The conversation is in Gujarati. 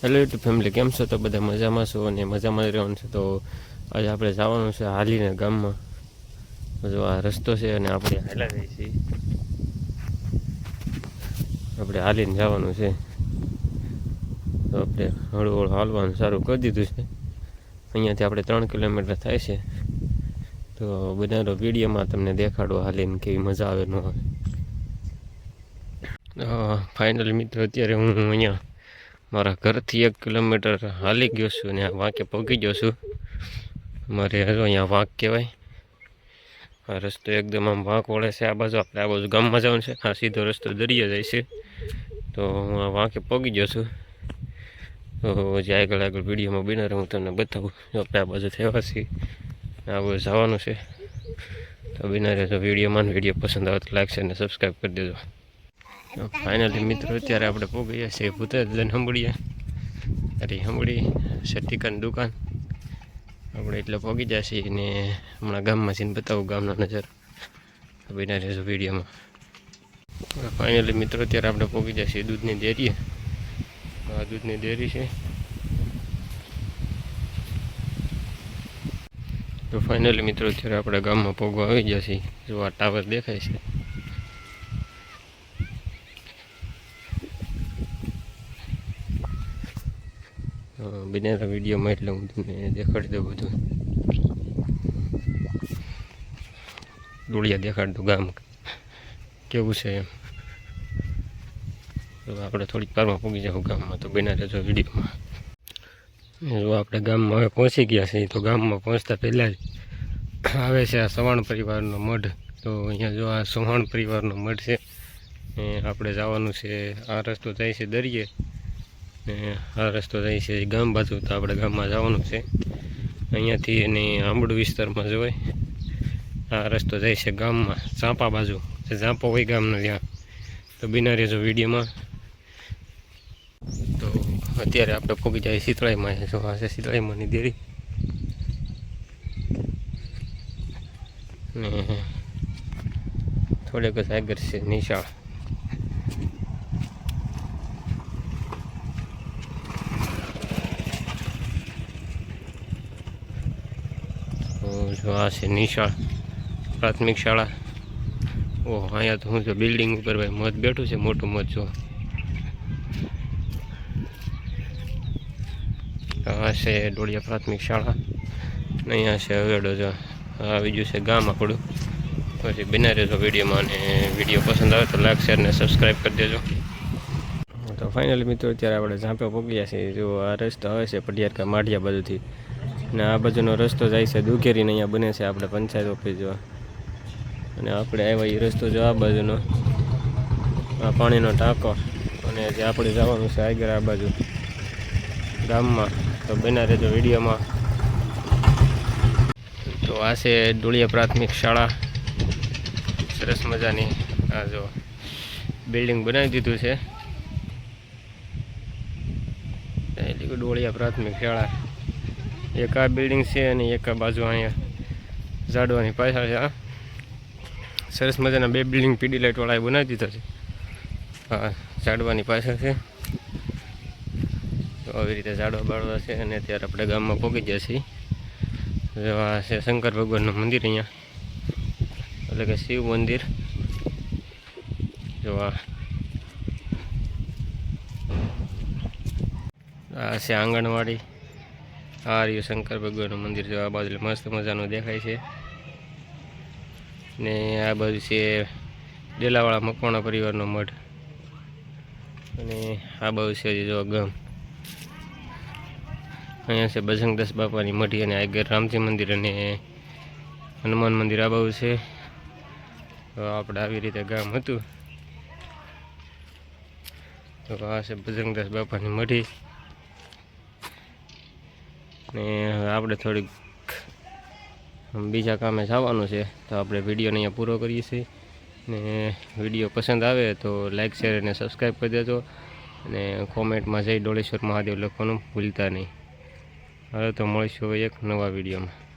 હેલો યુટ્યુબ ફેમિલી કેમ છો? તો બધા મજામાં છો અને મજામાં જ રહેવાનું છે. તો આજે આપણે જવાનું છે હાલીને ગામમાં. જો આ રસ્તો છે અને આપણે હાલા જઈએ છીએ. આપણે હાલીને જવાનું છે. તો આપણે હળવું હળવું હાલવાનું સારું કરી દીધું છે. અહીંયાથી આપણે ત્રણ કિલોમીટર થાય છે. તો બધાનો વિડીયોમાં તમને દેખાડો હાલીને કેવી મજા આવે ન આવે. ફાઇનલ મિત્રો, અત્યારે હું અહીંયા મારા ઘરથી એક કિલોમીટર હાલી ગયો છું આ વાંકે પહોંચી ગયો છું. મારે હજુ અહીંયા વાંક કહેવાય. આ રસ્તો એકદમ આમ વાંક વળે છે. આ બાજુ આપણે આ બાજુ ગામમાં જવાનું છે. આ સીધો રસ્તો દરિયા જાય છે. તો હું આ વાંકે પહોંચી ગયો છું. તો જે આગળ આગળ વિડીયોમાં બિનારે હું તમને બતાવું. આપણે આ બાજુ થયા છીએ આ બાજુ જવાનું છે. તો બિનારે જો વિડીયોમાં વીડિયો પસંદ આવે તો લાઈક છે અને સબસ્ક્રાઈબ કરી દેજો. ફાઇનલી મિત્રો અત્યારે આપણે પહોંચી ગયા છીએ ભૂતજન હંબળીએ અરે હંબળી સટિકાની દુકાન. આપણે એટલે પહોંચી ગયા છીએ ને હમણાં ગામમાં જઈને બતાવું ગામનો નજર. બના રહેજો વિડીયોમાં. ફાઇનલી મિત્રો અત્યારે આપણે પહોંચી ગયા છીએ દૂધની ડેરીએ. આ દૂધની ડેરી છે. તો ફાઇનલી મિત્રો અત્યારે આપણે ગામમાં પોગવા આવી ગયા છીએ. જો આ ટાવર દેખાય છે. બિનારા વિડીયોમાં એટલે હું તમને દેખાડી દઉં બધું. દોડિયા દેખાડતું ગામ. કેવું છે એમ? આપણે થોડીક કારમાં પહોંચી જાઉં ગામમાં તો બિના રહેજો વિડીયોમાં. જો આપણે ગામમાં હવે પહોંચી ગયા છીએ, તો ગામમાં પહોંચતા પહેલાં જ આવે છે આ સવાણ પરિવારનો મઢ. તો અહીંયા જો આ સવાણ પરિવારનો મઢ છે આપણે જવાનું છે. આ રસ્તો જાય છે દરિયે. ને આ રસ્તો જાય છે ગામ બાજુ, તો આપણે ગામમાં જવાનું છે. અહીંયાથી એની આંબડ વિસ્તારમાં જવાય આ રસ્તો જાય છે ગામમાં ચાંપા બાજુ. ઝાંપો હોય ગામનો ત્યાં. તો બિના રહેજો વિડીયોમાં. તો અત્યારે આપણે પહોંચી જાય શીતળાઈમાં. જો આ છે શીતળાઈમાંની દેરી. ને થોડેક જ આગળ છે, નિશાળ. જો આ છે નિશાળ, પ્રાથમિક શાળા. ઓહો અહીંયા તો હું જો બિલ્ડિંગ ઉપર ભાઈ મત બેઠું છે, મોટું મત જો. આ છે ડોળિયા પ્રાથમિક શાળા. અહીંયા છે હવેડો જો. આ બીજું છે ગામ આપણું. પછી બિના રહેજો વિડીયોમાં અને વીડિયો પસંદ આવે તો લાઈક, શેર ને સબસ્ક્રાઈબ કરી દેજો. તો ફાઇનલી મિત્રો, અત્યારે આપણે ઝાંપે પહોંચ્યા છીએ. જો આ રસ્તો આવે છે પટિયાર માઢિયા બાજુથી. ને આ બાજુનો રસ્તો જાય છે દુઘેરીને અહીંયા બને છે આપણે પંચાયત ઓફિસ જોવા. અને આપણે આવ્યા એ રસ્તો જો આ બાજુનો. આ પાણીનો ટાંકો અને જે આપણે જવાનું છે આગળ આ બાજુ. ગામમાં. તો બના રહેજો વિડીયોમાં. તો આ છે ડોળિયા પ્રાથમિક શાળા. સરસ મજાની. આ જો બિલ્ડિંગ બનાવી દીધું છે. ડોળિયા પ્રાથમિક શાળા. એક આ બિલ્ડિંગ છે અને એક આ બાજુ અહીંયા ઝાડવાની પાછળ છે સરસ મજાના બે બિલ્ડિંગ પીડી લાઇટવાળાએ બનાવી દીધા છે. હા, ઝાડવાની પાછળ છે. તો આવી રીતે ઝાડવા બાળવા છે અને અત્યારે આપણે ગામમાં પહોંચી ગયા છીએ. જેવા છે શંકર ભગવાનનું મંદિર અહીંયા. એટલે કે શિવ મંદિર. જો આ. આ છે આંગણવાડી. આ રહ્યું શંકર ભગવાનનું મંદિર જો આ બાજુ મસ્ત મજાનું દેખાય છે. ને આ બાજુ છે ડેલાવાળા મકવાણા પરિવારનો મઠ અને આ બાજુ છે જો ગામ. અહીંયા છે બજરંગદાસ બાપાની મઢી અને આગળ રામજી મંદિર અને હનુમાન મંદિર આ બાજુ છે. આપણે આવી રીતે ગામ હતું. તો આ છે બજરંગદાસ બાપાની મઢી. ને હવે આપણે થોડીક બીજા કામે જવાનું છે, તો આપણે વિડીયોને અહીંયા પૂરો કરીએ છીએ. ને વીડિયો પસંદ આવે તો લાઈક, શેર અને સબસ્ક્રાઈબ કરી દેજો. અને કોમેન્ટમાં જય ડોળેશ્વર મહાદેવ લખવાનું ભૂલતા નહીં. હવે તો મળીશું એક નવા વિડીયોમાં.